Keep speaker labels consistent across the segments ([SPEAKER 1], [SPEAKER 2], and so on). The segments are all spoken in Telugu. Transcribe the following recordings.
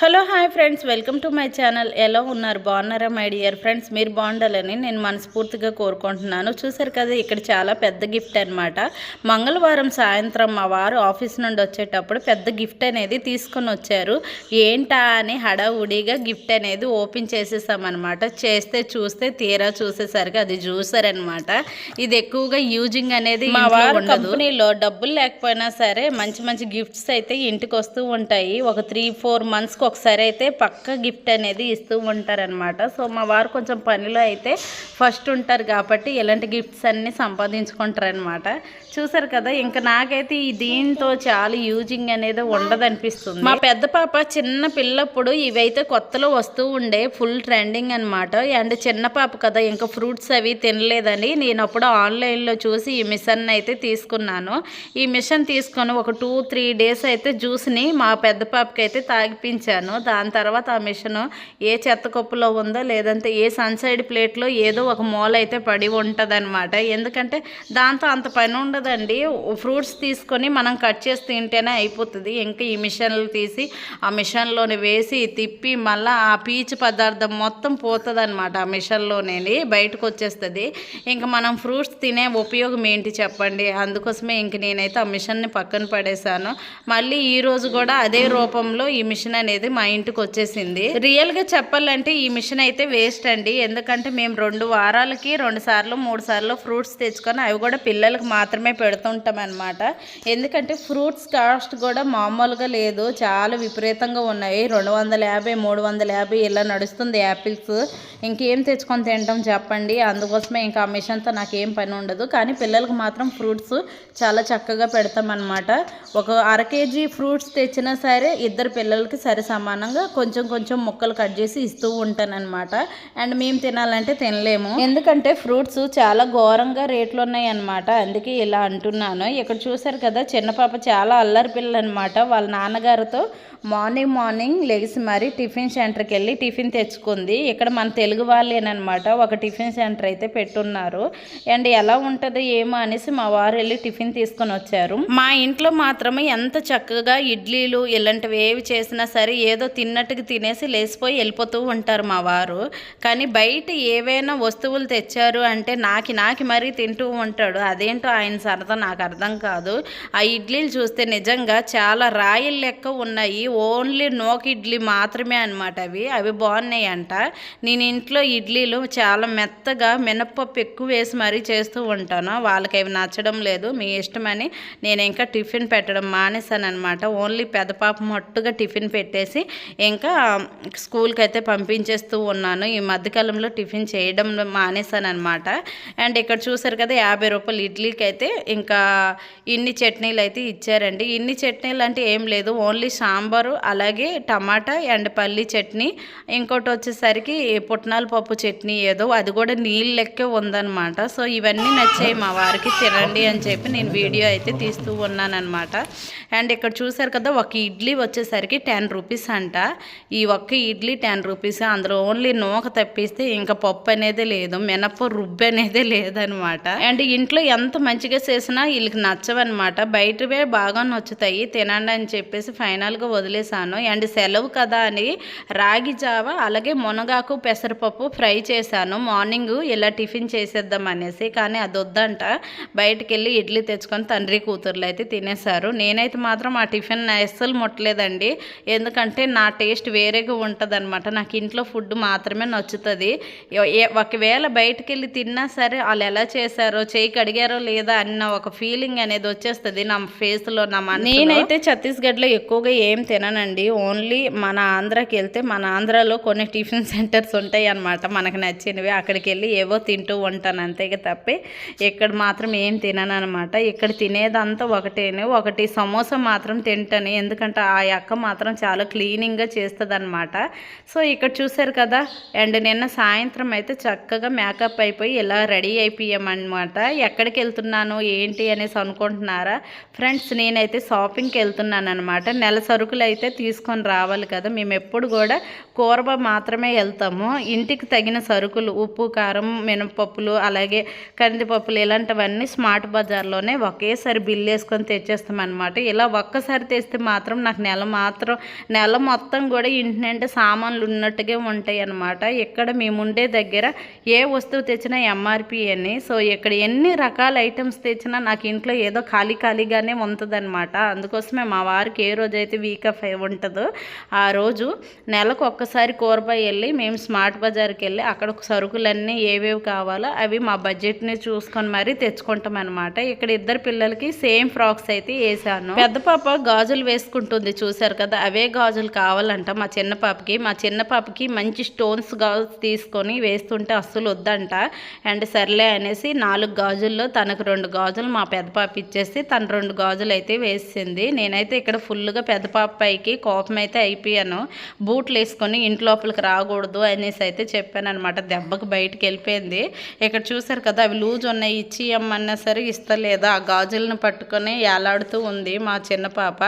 [SPEAKER 1] Hello hi friends welcome to my channel. ఎలా ఉన్నారు? బాగున్నారా మై డియర్ ఫ్రెండ్స్? మీరు బాగుండాలని నేను మనస్ఫూర్తిగా కోరుకుంటున్నాను. చూసారు కదా ఇక్కడ చాలా పెద్ద గిఫ్ట్ అనమాట మంగళవారం సాయంత్రం మా వారు ఆఫీస్ నుండి వచ్చేటప్పుడు పెద్ద గిఫ్ట్ అనేది తీసుకొని వచ్చారు. ఏంటా అని హడావుడిగా గిఫ్ట్ అనేది ఓపెన్ చేసేసామన్నమాట. చేస్తే చూస్తే తీరా చూసేసరికి అది జ్యూసర్ అనమాట ఇది ఎక్కువగా యూజింగ్ అనేది మా వారు కంపెనీలో డబ్బులు లేకపోయినా సరే మంచి మంచి గిఫ్ట్స్ అయితే ఇంటికి వస్తూ ఉంటాయి. ఒక త్రీ ఫోర్ మంత్స్కి ఒకసారి అయితే పక్క గిఫ్ట్ అనేది ఇస్తూ ఉంటారనమాట సో మా వారు కొంచెం పనిలో అయితే ఫస్ట్ ఉంటారు కాబట్టి ఇలాంటి గిఫ్ట్స్ అన్నీ సంపాదించుకుంటారనమాట చూసారు కదా ఇంకా నాకైతే ఈ దీంతో చాలా యూజింగ్ అనేది ఉండదనిపిస్తుంది. మా పెద్ద పాప చిన్న పిల్లప్పుడు ఇవైతే కొత్తలో వస్తూ ఉండే ఫుల్ ట్రెండింగ్ అనమాట అండ్ చిన్న పాప కదా ఇంకా ఫ్రూట్స్ అవి తినలేదని నేను అప్పుడు ఆన్లైన్లో చూసి ఈ మిషన్ అయితే తీసుకున్నాను. ఈ మిషన్ తీసుకొని ఒక టూ త్రీ డేస్ అయితే జ్యూస్ని మా పెద్ద పాపకి అయితే తాగిపించాను దాని తర్వాత ఆ మిషన్ ఏ చెత్త కప్పులో ఉందో లేదంటే ఏ సన్సైడ్ ప్లేట్లో ఏదో ఒక మూల అయితే పడి ఉంటుందన్నమాట. ఎందుకంటే దాంతో అంత పని ఉండదండి. ఫ్రూట్స్ తీసుకొని మనం కట్ చేసి తింటేనే అయిపోతుంది. ఇంకా ఈ మిషన్లు తీసి ఆ మిషన్లోని వేసి తిప్పి మళ్ళీ ఆ పీచు పదార్థం మొత్తం పోతుంది అనమాట ఆ మిషన్లోనే బయటకు వచ్చేస్తుంది ఇంకా మనం ఫ్రూట్స్ తినే ఉపయోగం ఏంటి చెప్పండి? అందుకోసమే ఇంక నేనైతే ఆ మిషన్ని పక్కన పడేశాను. మళ్ళీ ఈరోజు కూడా అదే రూపంలో ఈ మిషన్ అనేది మా ఇంటికి వచ్చేసింది. రియల్గా చెప్పాలంటే ఈ మిషన్ అయితే వేస్ట్ అండి. ఎందుకంటే మేము రెండు వారాలకి రెండు సార్లు మూడు సార్లు ఫ్రూట్స్ తెచ్చుకొని అవి కూడా పిల్లలకు మాత్రమే పెడుతుంటాం అనమాట ఎందుకంటే ఫ్రూట్స్ కాస్ట్ కూడా మామూలుగా లేదు. చాలా విపరీతంగా ఉన్నాయి. రెండు వందల యాభై మూడు వందల యాభై ఇలా నడుస్తుంది యాపిల్స్ ఇంకేం తెచ్చుకొని తింటాం చెప్పండి. అందుకోసమే ఇంకా ఆ మిషన్తో నాకేం పని ఉండదు. కానీ పిల్లలకు మాత్రం ఫ్రూట్స్ చాలా చక్కగా పెడతామన్నమాట ఒక అర కేజీ ఫ్రూట్స్ తెచ్చినా సరే ఇద్దరు పిల్లలకి సరి సమానంగా కొంచెం కొంచెం ముక్కలు కట్ చేసి ఇస్తూ ఉంటానన్నమాట. అండ్ మేము తినాలంటే తినలేము. ఎందుకంటే ఫ్రూట్స్ చాలా ఘోరంగా రేట్లు ఉన్నాయి అనమాట అందుకే ఇలా అంటున్నాను. ఇక్కడ చూసారు కదా చిన్న పాప చాలా అల్లరి పిల్ల అనమాట వాళ్ళ నాన్నగారితో మార్నింగ్ మార్నింగ్ లెగిసి మరి టిఫిన్ సెంటర్కి వెళ్ళి టిఫిన్ తెచ్చుకుంది. ఇక్కడ మన తెలుగు వాళ్ళేనమాట ఒక టిఫిన్ సెంటర్ అయితే పెట్టున్నారు. అండ్ ఎలా ఉంటుంది ఏమో అనేసి మా వారు వెళ్ళి టిఫిన్ తీసుకొని వచ్చారు. మా ఇంట్లో మాత్రమే ఎంత చక్కగా ఇడ్లీలు ఇలాంటివి ఏవి చేసినా సరే ఏదో తిన్నట్టుగా తినేసి లేచిపోయి వెళ్ళిపోతూ ఉంటారు మా వారు. కానీ బయట ఏవైనా వస్తువులు తెచ్చారు అంటే నాకి నాకి మరీ తింటూ ఉంటాడు. అదేంటో ఆయన సరదా నాకు అర్థం కాదు. ఆ ఇడ్లీలు చూస్తే నిజంగా చాలా రాయిల లెక్క ఉన్నాయి. ఓన్లీ నోక ఇడ్లీ మాత్రమే అనమాట అవి. అవి బాగున్నాయి అంట నేను ఇంట్లో ఇడ్లీలు చాలా మెత్తగా మినప్పప్పు ఎక్కువ వేసి మరీ చేస్తూ ఉంటాను. వాళ్ళకి అవి నచ్చడం లేదు. మీ ఇష్టమని నేను ఇంకా టిఫిన్ పెట్టడం మానేశాను అనమాట ఓన్లీ పెద్ద పాప మట్టుగా టిఫిన్ పెట్టేసి ఇంకా స్కూల్కి అయితే పంపించేస్తూ ఉన్నాను. ఈ మధ్యకాలంలో టిఫిన్ చేయడం మానేశాను అనమాట అండ్ ఇక్కడ చూసారు కదా యాభై రూపాయలు ఇడ్లీకి అయితే ఇంకా ఇన్ని చట్నీలు అయితే ఇచ్చారండి. ఇన్ని చట్నీలు అంటే ఏం లేదు. ఓన్లీ సాంబారు అలాగే టమాటా అండ్ పల్లి చట్నీ. ఇంకోటి వచ్చేసరికి పుట్నాల పప్పు చట్నీ ఏదో అది కూడా నీళ్ళు లెక్కే ఉందన్నమాట. సో ఇవన్నీ నచ్చాయి మా వారికి తినండి అని చెప్పి నేను వీడియో అయితే తీస్తూ ఉన్నానమాట అండ్ ఇక్కడ చూసారు కదా ఒక ఇడ్లీ వచ్చేసరికి టెన్ రూపీస్ అంట. ఈ ఒక్క ఇడ్లీ టెన్ రూపీస్. అందులో ఓన్లీ నూక తప్పిస్తే ఇంకా పప్పు అనేది లేదు. మినప్పు రుబ్బు అనేది లేదనమాట. అండ్ ఇంట్లో ఎంత మంచిగా చేసినా వీళ్ళకి నచ్చవన్నమాట బయటవే బాగా నచ్చుతాయి. తినండి అని చెప్పేసి ఫైనల్గా వదిలేసాను అండ్ సెలవు కదా అని రాగి జావ అలాగే మునగాకు పెసరపప్పు ఫ్రై చేశాను. మార్నింగ్ ఇలా టిఫిన్ చేసేద్దాం అనేసి కానీ అది వద్దంట బయటకు వెళ్ళి ఇడ్లీ తెచ్చుకొని తండ్రి కూతుర్లు అయితే తినేశారు. నేనైతే మాత్రం ఆ టిఫిన్ అస్సలు ముట్టలేదండి. ఎందుకంటే నా టేస్ట్ వేరేగా ఉంటుంది నాకు ఇంట్లో ఫుడ్ మాత్రమే నచ్చుతుంది. ఏ- ఒకవేళ బయటికి వెళ్ళి తిన్నా సరే వాళ్ళు ఎలా చేశారో చేయి కడిగారో లేదా అన్న ఒక ఫీలింగ్ అనేది వచ్చేస్తుంది నా ఫేస్లో నా మన నేనైతే ఛత్తీస్గఢ్లో ఎక్కువగా ఏం తిననండి. ఓన్లీ మన ఆంధ్రాకి వెళ్తే మన ఆంధ్రాలో కొన్ని టిఫిన్ సెంటర్స్ ఉంటాయి అన్నమాట మనకు నచ్చినవి అక్కడికి వెళ్ళి ఏవో తింటూ ఉంటాను అంతేగా తప్పి. ఇక్కడ మాత్రం ఏం తినను అనమాట ఇక్కడ తినేదంతా ఒకటేను. ఒకటి సమోసా మాత్రం తింటాను. ఎందుకంటే ఆ అక్క మాత్రం చాలా క్లీనింగ్గా చేస్తుందనమాట సో ఇక్కడ చూసారు కదా అండ్ నిన్న సాయంత్రం అయితే చక్కగా మేకప్ అయిపోయి ఇలా రెడీ అయిపోయామన్నమాట. ఎక్కడికి వెళ్తున్నాను ఏంటి అనేసి అనుకుంటున్నారా? ఫ్రెండ్స్ నేనైతే షాపింగ్కి వెళ్తున్నాను అనమాట నెల సరుకులు అయితే తీసుకొని రావాలి కదా మేము ఎప్పుడు కూడా కూరబ మాత్రమే వెళ్తాము. ఇంటికి తగిన సరుకులు ఉప్పు కారం మినపప్పులు అలాగే కందిపప్పులు ఇలాంటివన్నీ స్మార్ట్ బజార్లోనే ఒకేసారి బిల్ వేసుకొని తెచ్చేస్తాం అనమాట ఇలా ఒక్కసారి తెస్తే మాత్రం నాకు నెల మాత్రం నెల నెల మొత్తం కూడా ఇంటి నిండా సామాన్లు ఉన్నట్టుగా ఉంటాయి అన్నమాట. ఇక్కడ మేము ఉండే దగ్గర ఏ వస్తువు తెచ్చినా ఎంఆర్పి అని. సో ఇక్కడ ఎన్ని రకాల ఐటమ్స్ తెచ్చినా నాకు ఇంట్లో ఏదో ఖాళీ ఖాళీగానే ఉంటుందన్నమాట. అందుకోసమే మా వారికి ఏ రోజు అయితే వీక్ ఆఫ్ ఉంటుందో ఆ రోజు నెలకు ఒక్కసారి కూరబాయి వెళ్ళి మేము స్మార్ట్ బజార్కి వెళ్ళి అక్కడ సరుకులన్నీ ఏవేవి కావాలో అవి మా బడ్జెట్ని చూసుకొని మరీ తెచ్చుకుంటాం అనమాట ఇక్కడ ఇద్దరు పిల్లలకి సేమ్ ఫ్రాక్స్ అయితే వేసాను. పెద్ద పాప గాజులు వేసుకుంటుంది చూసారు కదా? అవే గాజులు గాజులు కావాలంట మా చిన్న పాపకి. మా చిన్న పాపకి మంచి స్టోన్స్ గాజులు తీసుకొని వేస్తుంటే అస్సలు వద్దంట. అండ్ సర్లే అనేసి నాలుగు గాజుల్లో తనకు రెండు గాజులు మా పెద్ద పాప ఇచ్చేసి తను రెండు గాజులు అయితే వేసింది. నేనైతే ఇక్కడ ఫుల్గా పెద్ద పాప పైకి కోపం అయితే అయిపోయాను. బూట్లు వేసుకొని ఇంటి లోపలికి రాకూడదు అనేసి అయితే చెప్పాను అనమాట దెబ్బకి బయటకు వెళ్ళిపోయింది. ఇక్కడ చూసారు కదా అవి లూజ్ ఉన్నాయి. ఇచ్చి ఇమ్మన్నా సరే ఇస్తలేదు? ఆ గాజులను పట్టుకొని ఏలాడుతూ ఉంది మా చిన్న పాప.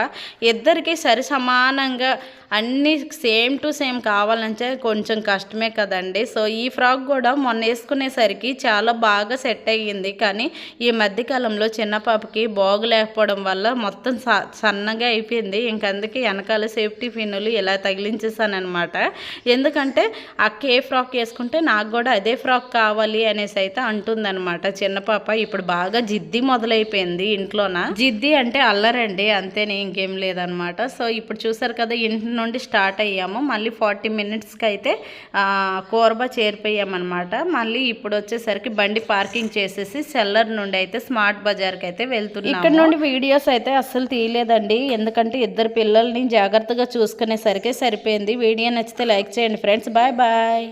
[SPEAKER 1] ఇద్దరికి సరి సమానంగా అన్నీ సేమ్ టు సేమ్ కావాలంటే కొంచెం కష్టమే కదండి. సో ఈ ఫ్రాక్ కూడా మొన్న వేసుకునేసరికి చాలా బాగా సెట్ అయ్యింది. కానీ ఈ మధ్యకాలంలో చిన్న పాపకి బాగులేకపోవడం వల్ల మొత్తం స- సన్నగా అయిపోయింది. ఇంక అందుకే వెనకాల సేఫ్టీ పిన్నులు ఇలా తగిలించేసానమాట ఎందుకంటే అక్క ఏ ఫ్రాక్ వేసుకుంటే నాకు కూడా అదే ఫ్రాక్ కావాలి అనేసి అయితే అంటుందన్నమాట చిన్న పాప. ఇప్పుడు బాగా జిద్ది మొదలైపోయింది ఇంట్లోన. జిద్ది అంటే అల్లరండి అంతేనే ఇంకేం లేదనమాట సో ఇప్పుడు చూసారు కదా ఇంటి నుండి స్టార్ట్ అయ్యాము. మళ్ళీ ఫార్టీ మినిట్స్కి అయితే కోరబా చేరిపోయామన్నమాట. మళ్ళీ ఇప్పుడు వచ్చేసరికి బండి పార్కింగ్ చేసేసి సెల్లర్ నుండి అయితే స్మార్ట్ బజార్కి అయితే వెళ్తున్నాం ఇక్కడ నుండి వీడియోస్ అయితే అస్సలు తీయలేదండి. ఎందుకంటే ఇద్దరు పిల్లల్ని జాగ్రత్తగా చూసుకునేసరికి సరిపోయింది. వీడియో నచ్చితే లైక్ చేయండి ఫ్రెండ్స్. Bye bye.